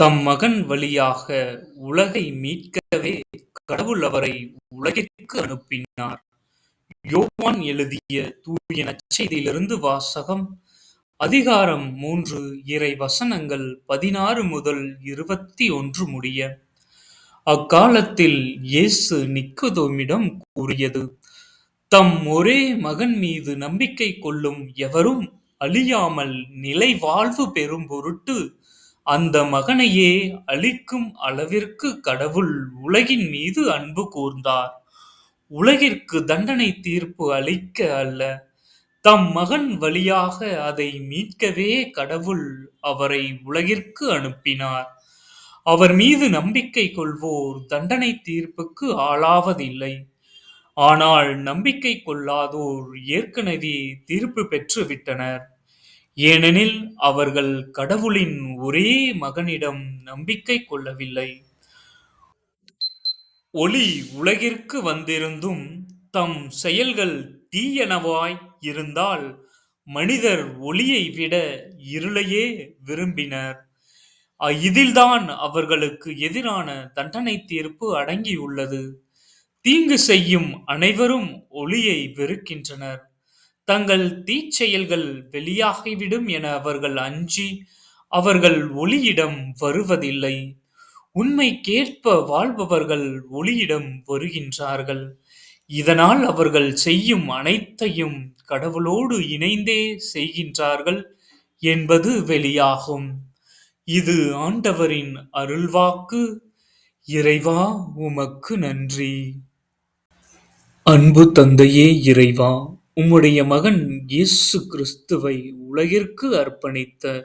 தம் மகன் வழியாக உலகை மீட்கவே கடவுள் அவரை உலகிற்கு அனுப்பினார். யோவான் எழுதிய தூய நச்செய்தியிலிருந்து வாசகம் அதிகாரம் மூன்று இறை வசனங்கள் பதினாறு முதல் இருபத்தி ஒன்று முடிய அக்காலத்தில் இயேசு நிக்கதோமிடம் கூறியது தம் ஒரே மகன் மீது நம்பிக்கை கொள்ளும் எவரும் அழியாமல் நிலை வாழ்வு பெறும் பொருட்டு அந்த மகனையே அழிக்கும் அளவிற்கு கடவுள் உலகின் மீது அன்பு கூர்ந்தார். உலகிற்கு தண்டனை தீர்ப்பு அளிக்க அல்ல, தம் மகன் வழியாக அதை மீட்கவே கடவுள் அவரை உலகிற்கு அனுப்பினார். அவர் மீது நம்பிக்கை கொள்வோர் தண்டனை தீர்ப்புக்கு ஆளாவதில்லை. ஆனால் நம்பிக்கை கொள்ளாதோர் ஏற்கனவே தீர்ப்பு பெற்று விட்டனர். ஏனெனில் அவர்கள் கடவுளின் ஒரே மகனிடம் நம்பிக்கை கொள்ளவில்லை. ஒளி உலகிற்கு வந்திருந்தும் தம் செயல்கள் தீயனவாய் இருந்தால் மனிதர் ஒளியை விட இருளையே விரும்பினர். இதில்தான் அவர்களுக்கு எதிரான தண்டனை தீர்ப்பு அடங்கியுள்ளது. தீங்கு செய்யும் அனைவரும் ஒளியை வெறுக்கின்றனர். தங்கள் தீச்செயல்கள் வெளியாகிவிடும் என அவர்கள் அஞ்சி அவர்கள் ஒளியிடம் வருவதில்லை. உண்மைக்கேற்ப வாழ்பவர்கள் ஒளியிடம் வருகின்றார்கள். இதனால் அவர்கள் செய்யும் அனைத்தையும் கடவுளோடு இணைந்தே செய்கின்றார்கள் என்பது வெளியாகும். இது ஆண்டவரின் அருள்வாக்கு. இறைவா உமக்கு நன்றி. அன்பு தந்தையே இறைவா உம்முடைய மகன் இயேசு கிறிஸ்துவை உலகிற்கு அர்ப்பணித்த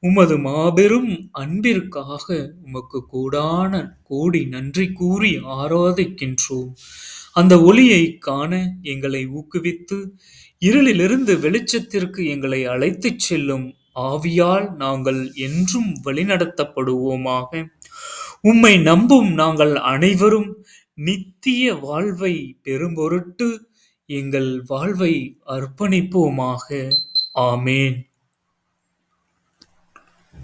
உமது மாபெரும் அன்பிற்காக உமக்கு கூடான கோடி நன்றி கூறி ஆராதிக்கின்றோம். அந்த ஒளியைக் காண எங்களை ஊக்குவித்து, இருளிலிருந்து வெளிச்சத்திற்கு எங்களை அழைத்துச் செல்லும் ஆவியால் நாங்கள் என்றும் வழிநடத்தப்படுவோமாக. உம்மை நம்பும் நாங்கள் அனைவரும் நித்திய வாழ்வை பெரும்பொருட்டு எங்கள் வாழ்வை அர்ப்பணிப்போமாக. ஆமேன்